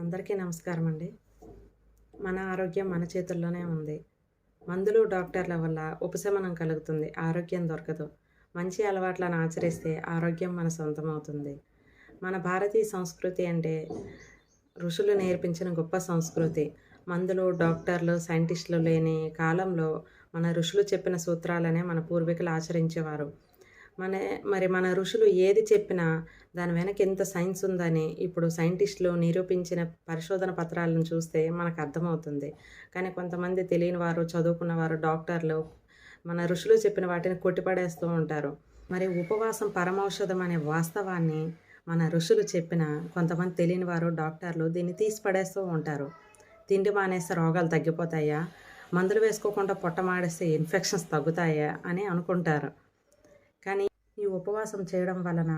అందరికీ నమస్కారం అండి మన ఆరోగ్యం మన చేతుల్లోనే ఉంది. మందులు డాక్టర్ల వల్ల ఉపశమనం కలుగుతుంది. ఆరోగ్యం దొరకదు. మంచి అలవాట్లను ఆచరిస్తే ఆరోగ్యం మన సొంతం అవుతుంది మన భారతీయ సంస్కృతి అంటే ఋషులు నేర్పించిన గొప్ప సంస్కృతి. మందులు డాక్టర్లు సైంటిస్టులు లేని కాలంలో మన ఋషులు చెప్పిన సూత్రాలనే మన పూర్వీకులు ఆచరించేవారు. మన మరి మన ఋషులు ఏది చెప్పినా దాని వెనక ఎంత సైన్స్ ఉందని ఇప్పుడు సైంటిస్టులు నిరూపించిన పరిశోధన పత్రాలను చూస్తే మనకు అర్థమవుతుంది. కానీ కొంతమంది తెలియని వారు చదువుకున్న వారు డాక్టర్లు మన ఋషులు చెప్పిన వాటిని కొట్టిపడేస్తూ ఉంటారు. మరి ఉపవాసం పరమౌషధం అనే వాస్తవాన్ని మన ఋషులు చెప్పిన కొంతమంది తెలియని వారు డాక్టర్లు దీన్ని తీసి పడేస్తూ ఉంటారు. తిండి మానేస్తే రోగాలు తగ్గిపోతాయా? మందులు వేసుకోకుండా పొట్ట మాడేస్తే ఇన్ఫెక్షన్స్ తగ్గుతాయా అని అనుకుంటారు. ఈ ఉపవాసం చేయడం వలన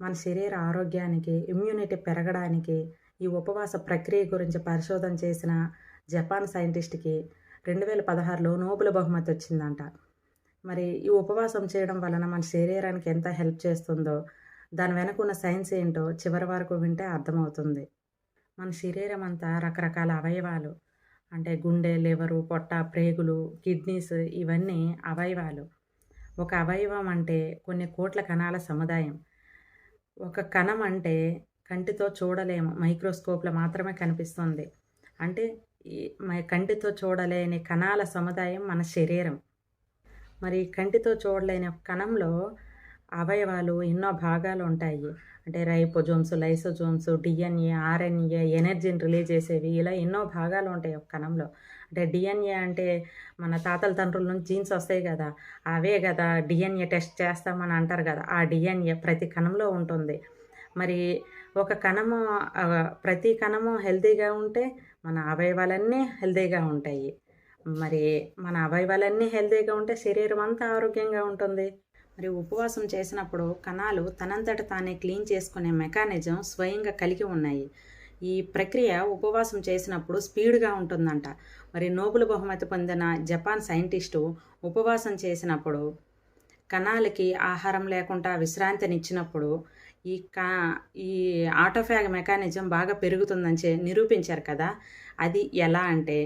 మన శరీర ఆరోగ్యానికి ఇమ్యూనిటీ పెరగడానికి ఈ ఉపవాస ప్రక్రియ గురించి పరిశోధన చేసిన జపాన్ సైంటిస్ట్కి రెండు వేల పదహారులో నోబెల్ బహుమతి వచ్చిందంట. మరి ఈ ఉపవాసం చేయడం వలన మన శరీరానికి ఎంత హెల్ప్ చేస్తుందో దాని వెనక ఉన్న సైన్స్ ఏంటో చివరి వరకు వింటే అర్థమవుతుంది. మన శరీరం అంతా రకరకాల అవయవాలు అంటే గుండె లివరు పొట్ట ప్రేగులు కిడ్నీస్ ఇవన్నీ అవయవాలు. ఒక అవయవం అంటే కొన్ని కోట్ల కణాల సముదాయం. ఒక కణం అంటే కంటితో చూడలేము మైక్రోస్కోప్లో మాత్రమే కనిపిస్తుంది. అంటే ఈ మ- కంటితో చూడలేని కణాల సముదాయం మన శరీరం. మరి కంటితో చూడలేని కణంలో అవయవాలు ఎన్నో భాగాలు ఉంటాయి. అంటే రైపోజోమ్స్ లైసోజోమ్స్ డిఎన్ఏ ఆర్ఎన్ఏ ఎనర్జీని రిలీజ్ చేసేవి ఇలా ఎన్నో భాగాలు ఉంటాయి ఒక కణంలో. అంటే డిఎన్ఏ అంటే మన తాతల తండ్రుల నుంచి జీన్స్ వస్తాయి కదా అవే కదా డిఎన్ఏ టెస్ట్ చేస్తామని అంటారు కదా ఆ డిఎన్ఏ ప్రతి కణంలో ఉంటుంది. మరి ఒక కణము ప్రతి కణము హెల్తీగా ఉంటే మన అవయవాలన్నీ హెల్తీగా ఉంటాయి. మరి మన అవయవాలన్నీ హెల్తీగా ఉంటే శరీరం అంతా ఆరోగ్యంగా ఉంటుంది. మరి ఉపవాసం చేసినప్పుడు కణాలు తనంతట తానే క్లీన్ చేసుకునే మెకానిజం స్వయంగా కలిగి ఉన్నాయి. ఈ ప్రక్రియ ఉపవాసం చేసినప్పుడు స్పీడ్గా ఉంటుందంట. మరి నోబుల్ బహుమతి పొందిన జపాన్ సైంటిస్టు ఉపవాసం చేసినప్పుడు కణాలకి ఆహారం లేకుండా విశ్రాంతినిచ్చినప్పుడు ఈ కా ఈ ఆటోఫ్యాగ్ మెకానిజం బాగా పెరుగుతుందని నిరూపించారు కదా. అది ఎలా అంటే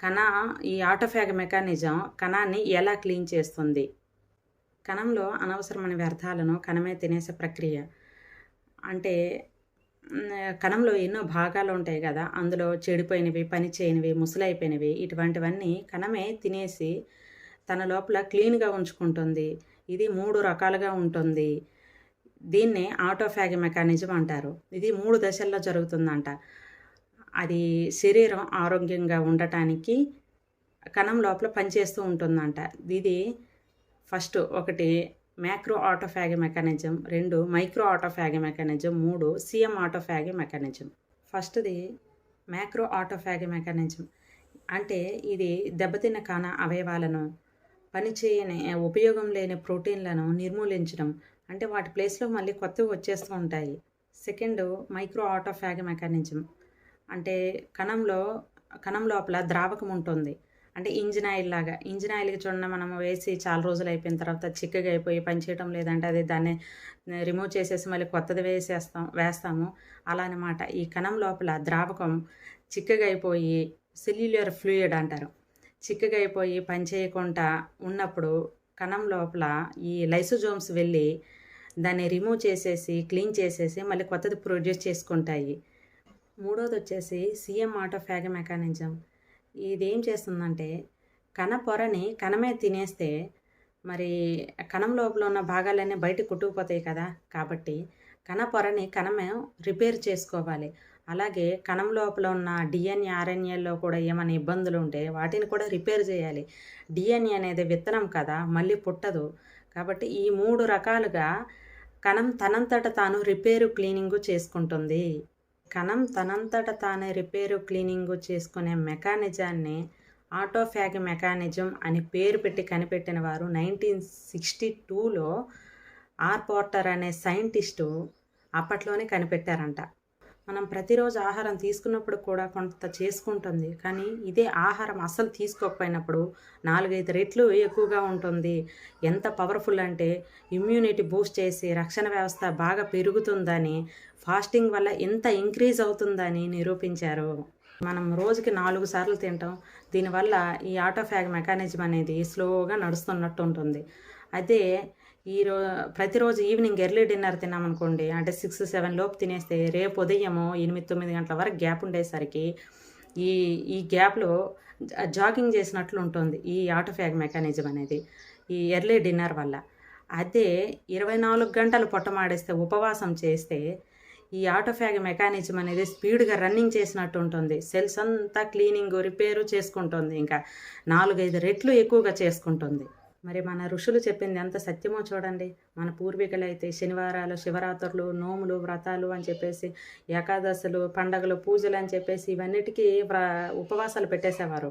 కణ ఈ ఆటోఫ్యాగ్ మెకానిజం కణాన్ని ఎలా క్లీన్ చేస్తుంది? కణంలో అనవసరమైన వ్యర్థాలను కణమే తినేసే ప్రక్రియ. అంటే కణంలో ఎన్నో భాగాలు ఉంటాయి కదా. అందులో చెడిపోయినవి పని చేయనివి ముసలైపోయినవి ఇటువంటివన్నీ కణమే తినేసి తన లోపల క్లీన్గా ఉంచుకుంటుంది. ఇది మూడు రకాలుగా ఉంటుంది. దీన్నే ఆటోఫాగ్ మెకానిజం అంటారు. ఇది మూడు దశల్లో జరుగుతుందంట. అది శరీరం ఆరోగ్యంగా ఉండటానికి కణం లోపల పనిచేస్తూ ఉంటుందంట. ఇది ఫస్ట్ ఒకటి మ్యాక్రో ఆటోఫ్యాగి మెకానిజం. రెండు మైక్రో ఆటోఫ్యాగి మెకానిజం. మూడు సీఎం ఆటోఫ్యాగి మెకానిజం. ఫస్ట్ది మ్యాక్రో ఆటోఫ్యాగి మెకానిజం. అంటే ఇది దెబ్బతిన్న కాన అవయవాలను పనిచేయని ఉపయోగం లేని ప్రోటీన్లను నిర్మూలించడం. అంటే వాటి ప్లేస్లో మళ్ళీ కొత్తవి వచ్చేస్తూ ఉంటాయి. Second micro autophagy mechanism. అంటే కణంలో కణం లోపల ద్రావకం ఉంటుంది. అంటే ఇంజిన్ ఆయిల్ లాగా. ఇంజిన్ ఆయిల్కి చూడండి మనం వేసి చాలా రోజులు అయిపోయిన తర్వాత చిక్కగా అయిపోయి పనిచేయటం లేదంటే అది దాన్ని రిమూవ్ చేసేసి మళ్ళీ కొత్తది వేసేస్తాం వేస్తాము. అలా అనమాట ఈ కణం లోపల ద్రావకం చిక్కగా అయిపోయి సెల్యులర్ ఫ్లూయిడ్ అంటారు. చిక్కగా అయిపోయి పనిచేయకుండా ఉన్నప్పుడు కణం లోపల ఈ లైసోజోమ్స్ వెళ్ళి దాన్ని రిమూవ్ చేసేసి క్లీన్ చేసేసి మళ్ళీ కొత్తది ప్రొడ్యూస్ చేసుకుంటాయి. మూడోది వచ్చేసి సీఎం ఆటోఫ్యాగ మెకానిజం ఇదేం చేస్తుందంటే కణ పొరని కణమే తినేస్తే మరి కణం లోపల ఉన్న భాగాలన్నీ బయటకు కొట్టుకుపోతాయి కదా. కాబట్టి కణ పొరని కణమే రిపేర్ చేసుకోవాలి. అలాగే కణం లోపల ఉన్న డిఎన్ఏ ఆర్ఎన్ఏలో కూడా ఏమైనా ఇబ్బందులు ఉంటే వాటిని కూడా రిపేర్ చేయాలి. డిఎన్ఏ అనేది విత్తనం కదా మళ్ళీ పుట్టదు. కాబట్టి ఈ మూడు రకాలుగా కణం తనంతట తాను రిపేరు క్లీనింగు చేసుకుంటుంది. కణం తనంతట తానే రిపేరు క్లీనింగు చేసుకునే మెకానిజాన్ని ఆటోఫాగ్ మెకానిజం అని పేరు పెట్టి కనిపెట్టిన వారు నైన్టీన్ సిక్స్టీ టూలో ఆర్ పోర్టర్ అనే సైంటిస్టు అప్పట్లోనే కనిపెట్టారంట. మనం ప్రతిరోజు ఆహారం తీసుకున్నప్పుడు కూడా కొంత చేసుకుంటుంది. కానీ ఇదే ఆహారం అస్సలు తీసుకోకపోయినప్పుడు నాలుగైదు రెట్లు ఎక్కువగా ఉంటుంది. ఎంత పవర్ఫుల్ అంటే ఇమ్యూనిటీ బూస్ట్ చేసి రక్షణ వ్యవస్థ బాగా పెరుగుతుందని ఫాస్టింగ్ వల్ల ఎంత ఇంక్రీజ్ అవుతుందని నిరూపించారు. మనం రోజుకి నాలుగు సార్లు తింటాం. దీనివల్ల ఈ ఆటోఫ్యాగ్ మెకానిజం అనేది స్లోగా నడుస్తున్నట్టు ఉంటుంది. అదే ఈ ప్రతిరోజు ఈవినింగ్ ఎర్లీ డిన్నర్ తిన్నామనుకోండి అంటే సిక్స్ సెవెన్ లోపు తినేస్తే రేపు ఉదయము ఎనిమిది తొమ్మిది గంటల వరకు గ్యాప్ ఉండేసరికి ఈ ఈ గ్యాప్లో జాగింగ్ చేసినట్లు ఉంటుంది ఈ ఆటోఫ్యాగ్ మెకానిజం అనేది ఈ ఎర్లీ డిన్నర్ వల్ల. అదే ఇరవై నాలుగు గంటలు పొట్టమాడేస్తే ఉపవాసం చేస్తే ఈ ఆటోఫ్యాగ్ మెకానిజం అనేది స్పీడ్గా రన్నింగ్ చేసినట్టు ఉంటుంది. సెల్స్ అంతా క్లీనింగ్ రిపేరు చేసుకుంటుంది. ఇంకా నాలుగైదు రెట్లు ఎక్కువగా చేసుకుంటుంది. మరి మన ఋషులు చెప్పింది ఎంత సత్యమో చూడండి. మన పూర్వీకులు అయితే శనివారాలు శివరాత్రులు నోములు వ్రతాలు అని చెప్పేసి ఏకాదశులు పండగలు పూజలు అని చెప్పేసి ఇవన్నిటికీ ఉపవాసాలు పెట్టేసేవారు.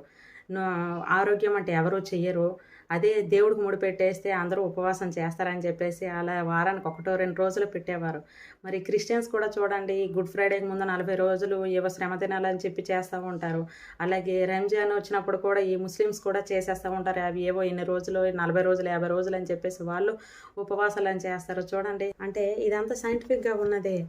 ఆరోగ్యం అంటే ఎవరూ చెయ్యరు. అదే దేవుడికి ముడి పెట్టేస్తే అందరూ ఉపవాసం చేస్తారని చెప్పేసి అలా వారానికి ఒకటో రెండు రోజులు పెట్టేవారు. మరి క్రిస్టియన్స్ కూడా చూడండి గుడ్ ఫ్రైడేకి ముందు నలభై రోజులు ఏవో శ్రమ తినాలని చెప్పి చేస్తూ ఉంటారు. అలాగే రంజాన్ వచ్చినప్పుడు కూడా ఈ ముస్లిమ్స్ కూడా చేసేస్తూ ఉంటారు. అవి ఏవో ఎన్ని రోజులు నలభై రోజులు యాభై రోజులు అని చెప్పేసి వాళ్ళు ఉపవాసాలు అని చేస్తారు. చూడండి అంటే ఇదంతా సైంటిఫిక్గా ఉన్నదే.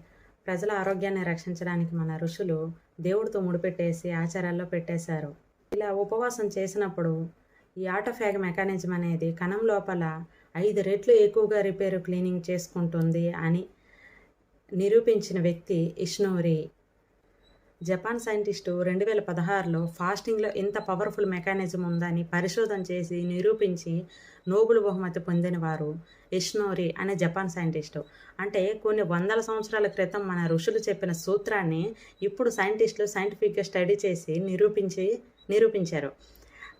ప్రజల ఆరోగ్యాన్ని రక్షించడానికి మన ఋషులు దేవుడితో ముడిపెట్టేసి ఆచారాల్లో పెట్టేశారు. ఇలా ఉపవాసం చేసినప్పుడు ఈ ఆటోఫ్యాగ్ మెకానిజం అనేది కణం లోపల ఐదు రెట్లు ఎక్కువగా రిపేరు క్లీనింగ్ చేసుకుంటుంది అని నిరూపించిన వ్యక్తి ఇష్నోరి జపాన్ సైంటిస్టు రెండు వేల పదహారులో ఫాస్టింగ్లో ఇంత పవర్ఫుల్ మెకానిజం ఉందని పరిశోధన చేసి నిరూపించి నోబుల్ బహుమతి పొందినవారు ఇష్నోరి అనే జపాన్ సైంటిస్టు. అంటే కొన్ని వందల సంవత్సరాల క్రితం మన ఋషులు చెప్పిన సూత్రాన్ని ఇప్పుడు సైంటిస్టులు సైంటిఫిక్గా స్టడీ చేసి నిరూపించి నిరూపించారు.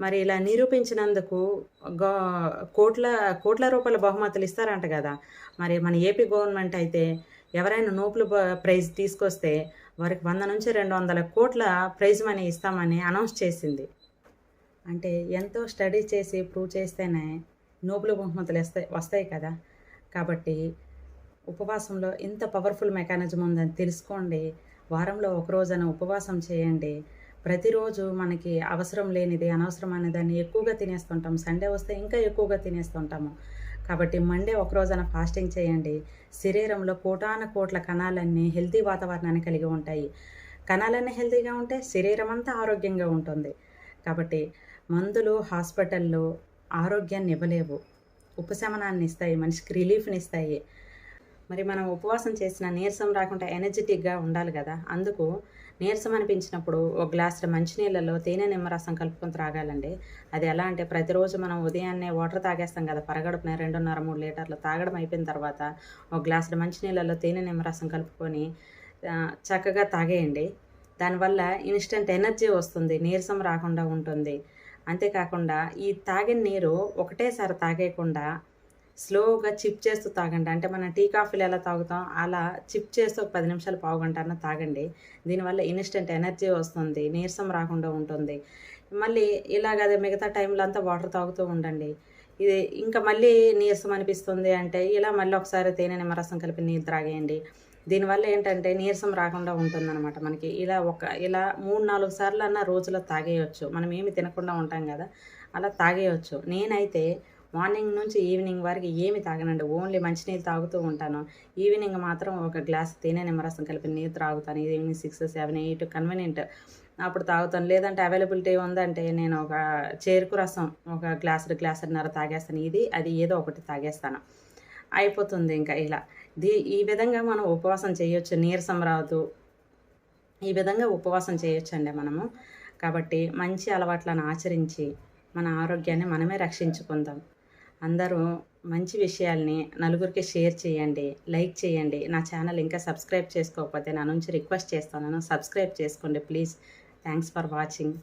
మరి ఇలా నిరూపించినందుకు గో కోట్ల కోట్ల రూపాయల బహుమతులు ఇస్తారంట కదా. మరి మన ఏపీ గవర్నమెంట్ అయితే ఎవరైనా నోపులు ప్రైజ్ తీసుకొస్తే వారికి వంద నుంచి రెండు వందల కోట్ల ప్రైజ్ మనీ ఇస్తామని అనౌన్స్ చేసింది. అంటే ఎంతో స్టడీ చేసి ప్రూవ్ చేస్తేనే నోపులు బహుమతులు వస్తాయి వస్తాయి కదా. కాబట్టి ఉపవాసంలో ఇంత పవర్ఫుల్ మెకానిజం ఉందని తెలుసుకోండి. వారంలో ఒక ఉపవాసం చేయండి. ప్రతిరోజు మనకి అవసరం లేనిది అనవసరమైన దాన్ని ఎక్కువగా తినేస్తుంటాం. సండే వస్తే ఇంకా ఎక్కువగా తినేస్తుంటాము. కాబట్టి మండే ఒక రోజున ఫాస్టింగ్ చేయండి. శరీరంలో కోటాన కోట్ల కణాలన్నీ హెల్తీ వాతావరణాన్ని కలిగి ఉంటాయి. కణాలన్నీ హెల్తీగా ఉంటే శరీరం అంతా ఆరోగ్యంగా ఉంటుంది. కాబట్టి మందులు హాస్పిటల్లో ఆరోగ్యాన్ని ఇవ్వలేవు. ఉపశమనాన్ని ఇస్తాయి మనిషికి రిలీఫ్ని ఇస్తాయి. మరి మనం ఉపవాసం చేసిన నీరసం రాకుండా ఎనర్జెటిక్గా ఉండాలి కదా. అందుకు నీరసం అనిపించినప్పుడు ఒక గ్లాస్ మంచినీళ్ళలో తేనె నిమ్మరసం కలుపుకొని త్రాగాలండి. అది ఎలా అంటే ప్రతిరోజు మనం ఉదయాన్నే వాటర్ తాగేస్తాం కదా పరగడుపున రెండున్నర మూడు లీటర్లు తాగడం అయిపోయిన తర్వాత ఒక గ్లాస్ మంచినీళ్ళలో తేనె నిమ్మరసం కలుపుకొని చక్కగా తాగేయండి. దానివల్ల ఇన్స్టెంట్ ఎనర్జీ వస్తుంది నీరసం రాకుండా ఉంటుంది. అంతేకాకుండా ఈ తాగిన నీరు ఒకటేసారి తాగేయకుండా స్లోగా చిప్ చేస్తూ తాగండి. అంటే మనం టీ కాఫీలు ఎలా తాగుతాం? అలా చిప్ చేస్తూ ఒక పది నిమిషాలు పావు గంట అన్న తాగండి. దీనివల్ల ఇన్స్టెంట్ ఎనర్జీ వస్తుంది నీరసం రాకుండా ఉంటుంది. మళ్ళీ ఇలాగ మిగతా టైంలో అంతా వాటర్ తాగుతూ ఉండండి. ఇది ఇంకా మళ్ళీ నీరసం అనిపిస్తుంది అంటే ఇలా మళ్ళీ ఒకసారి తేనె నిమ్మరసం కలిపి నీళ్ళు త్రాగేయండి. దీనివల్ల ఏంటంటే నీరసం రాకుండా ఉంటుందన్నమాట మనకి. ఇలా ఒక ఇలా మూడు నాలుగు సార్లు అన్న రోజులో తాగేయచ్చు. మనం ఏమి తినకుండా ఉంటాం కదా అలా తాగేయచ్చు. నేనైతే మార్నింగ్ నుంచి ఈవినింగ్ వరకు ఏమి తాగనండి. ఓన్లీ మంచినీళ్ళు తాగుతూ ఉంటాను. ఈవినింగ్ మాత్రం ఒక గ్లాస్ తేనె నిమ్మరసం కలిపి నీరు తాగుతాను evening six seven eight convenient అప్పుడు తాగుతాను. లేదంటే అవైలబిలిటీ ఉందంటే నేను ఒక చేరుకు రసం ఒక గ్లాసు గ్లాసున్నర తాగేస్తాను. ఇది అది ఏదో ఒకటి తాగేస్తాను. అయిపోతుంది ఇంకా ఇలా. దీ ఈ విధంగా మనం ఉపవాసం చేయొచ్చు. నీరసం రాదు. ఈ విధంగా ఉపవాసం చేయొచ్చండి మనము. కాబట్టి మంచి అలవాట్లను ఆచరించి మన ఆరోగ్యాన్ని మనమే రక్షించుకుందాం. అందరూ మంచి విషయాల్ని నలుగురికి షేర్ చేయండి లైక్ చేయండి. నా ఛానల్ ఇంకా సబ్స్క్రైబ్ చేసుకోకపోతే నా నుంచి రిక్వెస్ట్ చేస్తున్నాను సబ్స్క్రైబ్ చేసుకోండి ప్లీజ్. Thanks for watching.